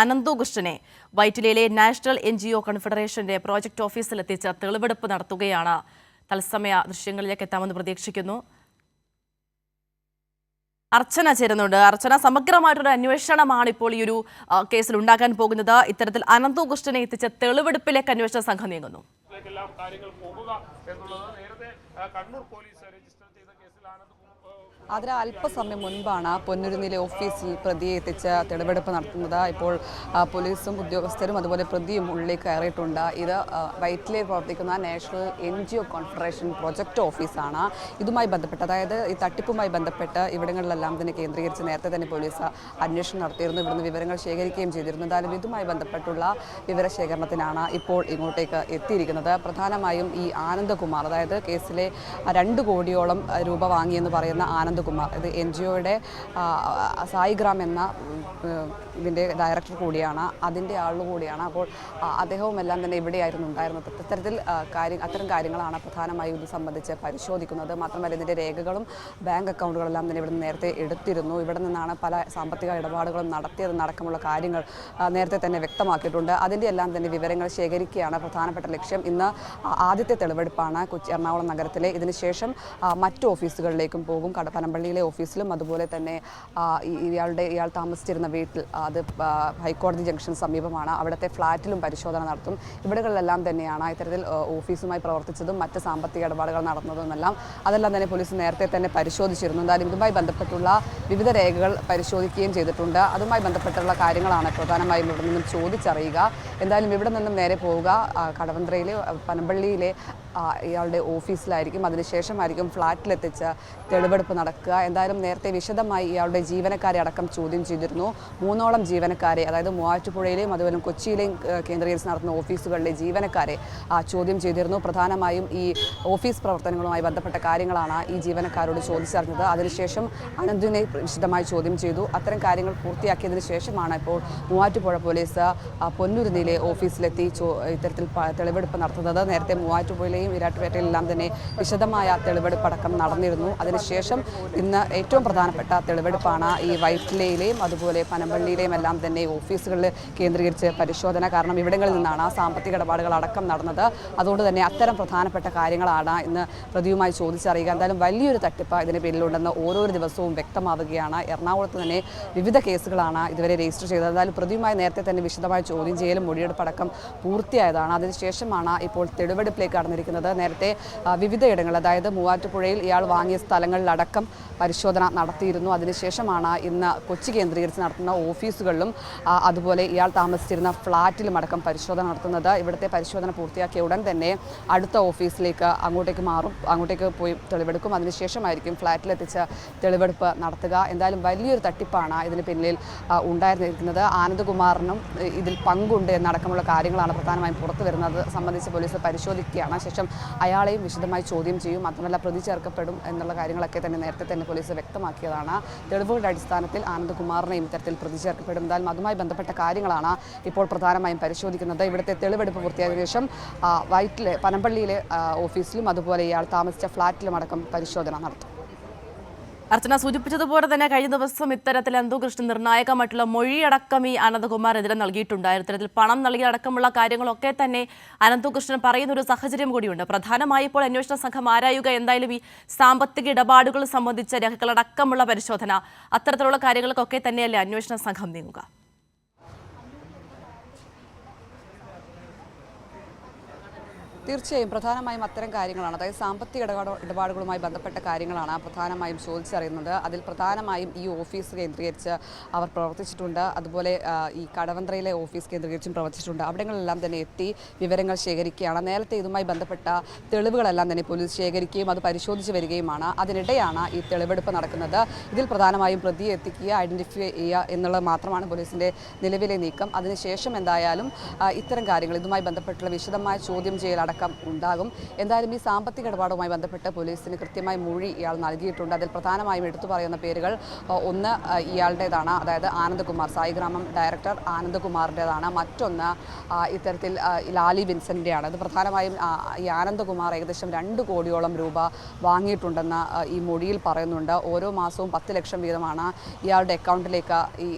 അനന്തുകൃഷ്ണനെ വൈറ്റിലയിലെ national N G O കോൺഫെഡറേഷന്റെ project ഓഫീസിലെത്തിച്ച് തെളിവെടുപ്പ് നടത്തുകയാണ്. തത്സമയ ദൃശ്യങ്ങളിലേക്ക് എത്താമെന്ന് പ്രതീക്ഷിക്കുന്നു. അർച്ചന ചേരുന്നുണ്ട്. അർച്ചന സമഗ്രമായിട്ടൊരു അന്വേഷണമാണ് ഇപ്പോൾ ഈ ഒരു കേസിൽ ഉണ്ടാക്കാൻ പോകുന്നത്. ഇത്തരത്തിൽ അനന്തുകൃഷ്ണനെ എത്തിച്ച തെളിവെടുപ്പിലേക്ക് അന്വേഷണ സംഘം നീങ്ങുന്നു. പോലീസ് ചെയ്ത കേസിലാണ് അതിന് അല്പസമയം മുൻപാണ് പൊന്നുരുന്നിലെ ഓഫീസിൽ പ്രതിയെ എത്തിച്ച് തെളിവെടുപ്പ് നടത്തുന്നത്. ഇപ്പോൾ പോലീസും ഉദ്യോഗസ്ഥരും അതുപോലെ പ്രതിയും ഉള്ളിലേക്ക് കയറിയിട്ടുണ്ട്. ഇത് വൈറ്റിലെ പ്രവർത്തിക്കുന്ന national N G O confederation project ഓഫീസാണ്. ഇതുമായി ബന്ധപ്പെട്ട് അതായത് ഈ തട്ടിപ്പുമായി ബന്ധപ്പെട്ട് ഇവിടങ്ങളിലെല്ലാം തന്നെ കേന്ദ്രീകരിച്ച് നേരത്തെ തന്നെ പോലീസ് അന്വേഷണം നടത്തിയിരുന്നു. ഇവിടുന്ന് വിവരങ്ങൾ ശേഖരിക്കുകയും ചെയ്തിരുന്നു. എന്തായാലും ഇതുമായി ബന്ധപ്പെട്ടുള്ള വിവരശേഖരണത്തിനാണ് ഇപ്പോൾ ഇങ്ങോട്ടേക്ക് എത്തിയിരിക്കുന്നത്. പ്രധാനമായും ഈ ആനന്ദകുമാർ അതായത് കേസിലെ ആ രണ്ട് കോടിയോളം രൂപ വാങ്ങിയെന്ന് പറയുന്ന ആനന്ദകുമാർ ഇത് എൻ ജി ഒയുടെ സായിഗ്രാം എന്ന ഇതിന്റെ ഡയറക്ടർ കൂടിയാണ് അതിന്റെ ആൾ കൂടിയാണ്. അപ്പോൾ അദ്ദേഹവും എല്ലാം തന്നെ ഇവിടെയായിരുന്നു ഉണ്ടായിരുന്നത്. ഇത്തരത്തിൽ കാര്യം അത്തരം കാര്യങ്ങളാണ് പ്രധാനമായും ഇത് സംബന്ധിച്ച് പരിശോധിക്കുന്നത്. മാത്രമല്ല ഇതിന്റെ രേഖകളും ബാങ്ക് അക്കൗണ്ടുകളെല്ലാം തന്നെ ഇവിടെ നേരത്തെ എടുത്തിരുന്നു. ഇവിടെ നിന്നാണ് പല സാമ്പത്തിക ഇടപാടുകളും നടത്തിയതെന്നടക്കമുള്ള കാര്യങ്ങൾ നേരത്തെ തന്നെ വ്യക്തമാക്കിയിട്ടുണ്ട്. അതിന്റെ എല്ലാം തന്നെ വിവരങ്ങൾ ശേഖരിക്കുകയാണ് പ്രധാനപ്പെട്ട ലക്ഷ്യം. ഇന്ന് ആദ്യത്തെ തെളിവെടുപ്പാണ് കൊച്ചി എറണാകുളം നഗരത്തിലെ. ഇതിനുശേഷം മറ്റു ഓഫീസുകളിലേക്കും പോകും. കടപ്പനമ്പള്ളിയിലെ ഓഫീസിലും അതുപോലെ തന്നെ ഇയാളുടെ ഇയാൾ താമസിച്ചിരുന്ന വീട്ടിൽ അത് ഹൈക്കോടതി ജംഗ്ഷൻ സമീപമാണ്. അവിടുത്തെ ഫ്ലാറ്റിലും പരിശോധന നടത്തും. ഇവിടങ്ങളിലെല്ലാം തന്നെയാണ് ഇത്തരത്തിൽ ഓഫീസുമായി പ്രവർത്തിച്ചതും മറ്റ് സാമ്പത്തിക ഇടപാടുകൾ നടന്നതുമെല്ലാം. അതെല്ലാം തന്നെ പോലീസ് നേരത്തെ തന്നെ പരിശോധിച്ചിരുന്നു. എന്തായാലും ഇതുമായി ബന്ധപ്പെട്ടുള്ള വിവിധ രേഖകൾ പരിശോധിക്കുകയും ചെയ്തിട്ടുണ്ട്. അതുമായി ബന്ധപ്പെട്ടുള്ള കാര്യങ്ങളാണ് പ്രധാനമായും ഇവിടെ നിന്നും ചോദിച്ചറിയുക. എന്തായാലും ഇവിടെ നിന്നും നേരെ പോവുക. കടവന്ത്രയിലെ പനമ്പള്ളിയിലെ ഇയാളുടെ ഓഫീസിലായിരിക്കും. അതിനുശേഷമായിരിക്കും ഫ്ലാറ്റിലെത്തിച്ച് തെളിവെടുപ്പ് നടക്കുക. എന്തായാലും നേരത്തെ വിശദമായി ഇയാളുടെ ജീവനക്കാരെ അടക്കം ചോദ്യം ചെയ്തിരുന്നു. മൂന്നോളം ജീവനക്കാരെ അതായത് മൂവാറ്റുപുഴയിലെയും അതുപോലെ കൊച്ചിയിലെയും കേന്ദ്രീകരിച്ച് നടത്തുന്ന ഓഫീസുകളിലെ ജീവനക്കാരെ ആ, ചോദ്യം ചെയ്തിരുന്നു. പ്രധാനമായും ഈ ഓഫീസ് പ്രവർത്തനങ്ങളുമായി ബന്ധപ്പെട്ട കാര്യങ്ങളാണ് ഈ ജീവനക്കാരോട് ചോദിച്ചറിഞ്ഞത്. അതിനുശേഷം അനന്തുവിനെ വിശദമായി ചോദ്യം ചെയ്തു. അത്തരം കാര്യങ്ങൾ പൂർത്തിയാക്കിയതിനു ശേഷമാണ് ഇപ്പോൾ മൂവാറ്റുപുഴ പോലീസ് പൊന്നുരുന്നിയിലെ ഓഫീസിലെത്തി ഇത്തരത്തിൽ തെളിവെടുപ്പ് നടത്തുന്നത്. നേരത്തെ മൂവാറ്റുപുഴയിലെയും വിരാട്ടുപേട്ടയിലെല്ലാം തന്നെ വിശദമായ തെളിവെടുപ്പടക്കം നടന്നിരുന്നു. അതിനുശേഷം ഇന്ന് ഏറ്റവും പ്രധാനപ്പെട്ട തെളിവെടുപ്പാണ് ഈ വൈറ്റിലയിലെയും അതുപോലെ പനമ്പള്ളിയിലെയും എല്ലാം തന്നെ ഓഫീസുകളിൽ കേന്ദ്രീകരിച്ച് പരിശോധന. കാരണം ഇവിടങ്ങളിൽ നിന്നാണ് ആ സാമ്പത്തിക ഇടപാടുകൾ അടക്കം നടന്നത്. അതുകൊണ്ട് തന്നെ അത്തരം പ്രധാനപ്പെട്ട കാര്യങ്ങളാണ് ഇന്ന് പ്രതിയുമായി ചോദിച്ചറിയുക. എന്തായാലും വലിയൊരു തട്ടിപ്പ് ഇതിന് പിന്നിലുണ്ടെന്ന് ഓരോ ദിവസവും വ്യക്തമാവുകയാണ്. എറണാകുളത്ത് തന്നെ വിവിധ കേസുകളാണ് ഇതുവരെ രജിസ്റ്റർ ചെയ്തത്. എന്തായാലും പ്രതിയുമായി നേരത്തെ തന്നെ വിശദമായ ചോദ്യം ചെയ്യലും മൊഴിയെടുപ്പടക്കം പൂർത്തിയായതാണ്. അതിനുശേഷമാണ് ഇപ്പോൾ തെളിവെടുപ്പിലേക്ക് കടന്നിരിക്കുന്നത്. നേരത്തെ വിവിധ ഇടങ്ങൾ അതായത് മൂവാറ്റുപുഴയിൽ ഇയാൾ വാങ്ങിയ സ്ഥലങ്ങളിലടക്കം പരിശോധന നടത്തിയിരുന്നു. അതിനുശേഷമാണ് ഇന്ന് കൊച്ചി കേന്ദ്രീകരിച്ച് നടത്തുന്ന ഓഫീസുകളിലും അതുപോലെ ഇയാൾ താമസിച്ചിരുന്ന ഫ്ളാറ്റിലും അടക്കം പരിശോധന നടത്തുന്നത്. ഇവിടുത്തെ പരിശോധന പൂർത്തിയാക്കിയ ഉടൻ തന്നെ അടുത്ത ഓഫീസിലേക്ക് അങ്ങോട്ടേക്ക് മാറും അങ്ങോട്ടേക്ക് പോയി തെളിവെടുക്കും. അതിനുശേഷമായിരിക്കും ഫ്ളാറ്റിലെത്തിച്ച് തെളിവെടുപ്പ് നടത്തുക. എന്തായാലും വലിയൊരു തട്ടിപ്പാണ് ഇതിന് പിന്നിൽ ഉണ്ടായിരുന്നിരിക്കുന്നത്. ആനന്ദകുമാറിനും ഇതിൽ പങ്കുണ്ട് എന്നടക്കമുള്ള കാര്യങ്ങളാണ് പ്രധാനമായും പുറത്തു വരുന്നത്. സംബന്ധിച്ച് പോലീസ് പരിശോധിക്കുകയാണ്. ശേഷം അയാളെയും വിശദമായി ചോദ്യം ചെയ്യും. മാത്രമല്ല പ്രതി ചേർക്കപ്പെടും എന്നുള്ള കാര്യങ്ങളൊക്കെ തന്നെ നേരത്തെ തന്നെ പോലീസ് വ്യക്തമാക്കിയതാണ്. തെളിവുകളുടെ അടിസ്ഥാനത്തിൽ ആനന്ദകുമാറിനെയും ഇത്തരത്തിൽ പ്രതി ചേർക്കപ്പെടും എന്തായാലും അതുമായി ബന്ധപ്പെട്ട കാര്യങ്ങളാണ് ഇപ്പോൾ പ്രധാനമായും പരിശോധിക്കുന്നത്. ഇവിടുത്തെ തെളിവെടുപ്പ് പൂർത്തിയായതിനു ശേഷം വൈറ്റിലെ പനമ്പള്ളിയിലെ ഓഫീസിലും അതുപോലെ ഇയാൾ താമസിച്ച ഫ്ളാറ്റിലും അടക്കം പരിശോധന നടത്തും. അർച്ചന സൂചിപ്പിച്ചതുപോലെ തന്നെ കഴിഞ്ഞ ദിവസം ഇത്തരത്തിൽ എന്തുകൃഷ്ണൻ നിർണായകമായിട്ടുള്ള മൊഴിയടക്കം ഈ അനന്തകുമാറിനെതിരെ നൽകിയിട്ടുണ്ടായിരുന്നു. ഇത്തരത്തിൽ പണം നൽകിയ അടക്കമുള്ള കാര്യങ്ങളൊക്കെ തന്നെ അനന്തകൃഷ്ണൻ പറയുന്ന ഒരു സാഹചര്യം കൂടിയുണ്ട്. പ്രധാനമായി ഇപ്പോൾ അന്വേഷണ സംഘം ആരായുക എന്തായാലും ഈ സാമ്പത്തിക ഇടപാടുകൾ സംബന്ധിച്ച രേഖകളടക്കമുള്ള പരിശോധന അത്തരത്തിലുള്ള കാര്യങ്ങൾക്കൊക്കെ തന്നെയല്ലേ അന്വേഷണ സംഘം നീങ്ങുക? തീർച്ചയായും പ്രധാനമായും അത്തരം കാര്യങ്ങളാണ്. അതായത് സാമ്പത്തിക ഇടപാട് ഇടപാടുകളുമായി ബന്ധപ്പെട്ട കാര്യങ്ങളാണ് പ്രധാനമായും ചോദിച്ചറിയുന്നത്. അതിൽ പ്രധാനമായും ഈ ഓഫീസ് കേന്ദ്രീകരിച്ച് അവർ പ്രവർത്തിച്ചിട്ടുണ്ട്. അതുപോലെ ഈ കടവന്ത്രയിലെ ഓഫീസ് കേന്ദ്രീകരിച്ചും പ്രവർത്തിച്ചിട്ടുണ്ട്. അവിടങ്ങളിലെല്ലാം തന്നെ എത്തി വിവരങ്ങൾ ശേഖരിക്കുകയാണ്. നേരത്തെ ഇതുമായി ബന്ധപ്പെട്ട തെളിവുകളെല്ലാം തന്നെ പോലീസ് ശേഖരിക്കുകയും അത് പരിശോധിച്ച് വരികയുമാണ്. അതിനിടെയാണ് ഈ തെളിവെടുപ്പ് നടക്കുന്നത്. ഇതിൽ പ്രധാനമായും പ്രതിയെ എത്തിക്കുക ഐഡന്റിഫൈ ചെയ്യുക എന്നുള്ളത് മാത്രമാണ് പോലീസിന്റെ നിലവിലെ നീക്കം. അതിനുശേഷം എന്തായാലും ഇത്തരം കാര്യങ്ങൾ ഇതുമായി ബന്ധപ്പെട്ടുള്ള വിശദമായ ചോദ്യം ചെയ്യൽ അടക്കം ഉണ്ടാകും. എന്തായാലും ഈ സാമ്പത്തിക ഇടപാടുമായി ബന്ധപ്പെട്ട് പോലീസിന് കൃത്യമായി മൊഴി ഇയാൾ നൽകിയിട്ടുണ്ട്. അതിൽ പ്രധാനമായും എടുത്തു പറയുന്ന പേരുകൾ ഒന്ന് ഇയാളുടേതാണ്. അതായത് ആനന്ദകുമാർ സായിഗ്രാമം ഡയറക്ടർ ആനന്ദകുമാറിന്റെതാണ്. മറ്റൊന്ന് ഇത്തരത്തിൽ ലാലി വിൻസെന്റെയാണ്. അത് പ്രധാനമായും ഈ ആനന്ദകുമാർ ഏകദേശം രണ്ട് കോടിയോളം രൂപ വാങ്ങിയിട്ടുണ്ടെന്ന് ഈ മൊഴിയിൽ പറയുന്നുണ്ട്. ഓരോ മാസവും പത്ത് ലക്ഷം വീതമാണ് ഇയാളുടെ അക്കൗണ്ടിലേക്ക് ഈ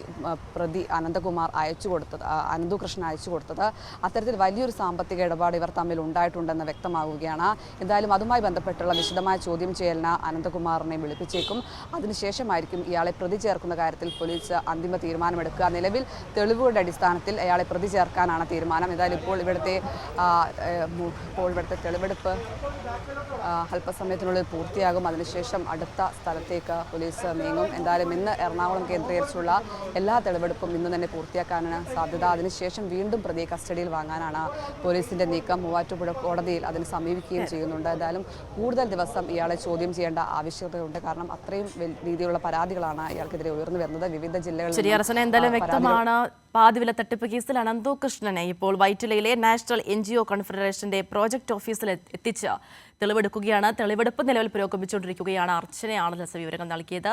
പ്രതി അനന്തകുമാർ അയച്ചു കൊടുത്തത് അനന്തു അനന്തുകൃഷ്ണൻ അയച്ചു കൊടുത്തത്. അത്തരത്തിൽ വലിയൊരു സാമ്പത്തിക ഇടപാട് ഇവർ തമ്മിൽ ഉണ്ടായിട്ടുണ്ടെന്ന് വ്യക്തമാവുകയാണ്. എന്തായാലും അതുമായി ബന്ധപ്പെട്ടുള്ള വിശദമായ ചോദ്യം ചെയ്യലിന് അനന്തകുമാറിനെ വിളിപ്പിച്ചേക്കും. അതിനുശേഷമായിരിക്കും ഇയാളെ പ്രതി ചേർക്കുന്ന കാര്യത്തിൽ പോലീസ് അന്തിമ തീരുമാനമെടുക്കുക. നിലവിൽ തെളിവുകളുടെ അടിസ്ഥാനത്തിൽ അയാളെ പ്രതി ചേർക്കാനാണ് തീരുമാനം. എന്തായാലും ഇപ്പോൾ ഇവിടുത്തെ ഇപ്പോൾ ഇവിടുത്തെ തെളിവെടുപ്പ് അല്പസമയത്തിനുള്ളിൽ പൂർത്തിയാകും. അതിനുശേഷം അടുത്ത സ്ഥലത്തേക്ക് പോലീസ് നീങ്ങും. എന്തായാലും ഇന്ന് എറണാകുളം കേന്ദ്രീകരിച്ചുള്ള എല്ലാ തെളിവെടുപ്പും ഇന്ന് തന്നെ പൂർത്തിയാക്കാനാണ് സാധ്യത. അതിനുശേഷം വീണ്ടും പ്രതിയെ കസ്റ്റഡിയിൽ വാങ്ങാനാണ് പോലീസിന്റെ നീക്കം. മൂവാറ്റുപുഴ കോടതിയിൽ അതിന് സമീപിക്കുകയും ചെയ്യുന്നുണ്ട്. എന്തായാലും കൂടുതൽ ദിവസം ഇയാളെ ചോദ്യം ചെയ്യേണ്ട ആവശ്യകതയുണ്ട്. കാരണം അത്രയും രീതിയിലുള്ള പരാതികളാണ് ഇയാൾക്കെതിരെ ഉയർന്നു വരുന്നത്. വിവിധ ജില്ലകളിൽ ശരി നിന്നും, അർച്ചന എന്തായാലും വ്യക്തമാണ്. പാതിവില തട്ടിപ്പ് കേസിൽ അനന്തു കൃഷ്ണനെ ഇപ്പോൾ വൈറ്റിലയിലെ നാഷണൽ എൻ ജി ഒ കോൺഫെഡറേഷന്റെ പ്രോജക്ട് ഓഫീസിൽ എത്തിച്ച് തെളിവെടുക്കുകയാണ്. തെളിവെടുപ്പ് നിലവിൽ പുരോഗമിച്ചുകൊണ്ടിരിക്കുകയാണ്. അർച്ചനയാണ് വിവരങ്ങൾ നൽകിയത്.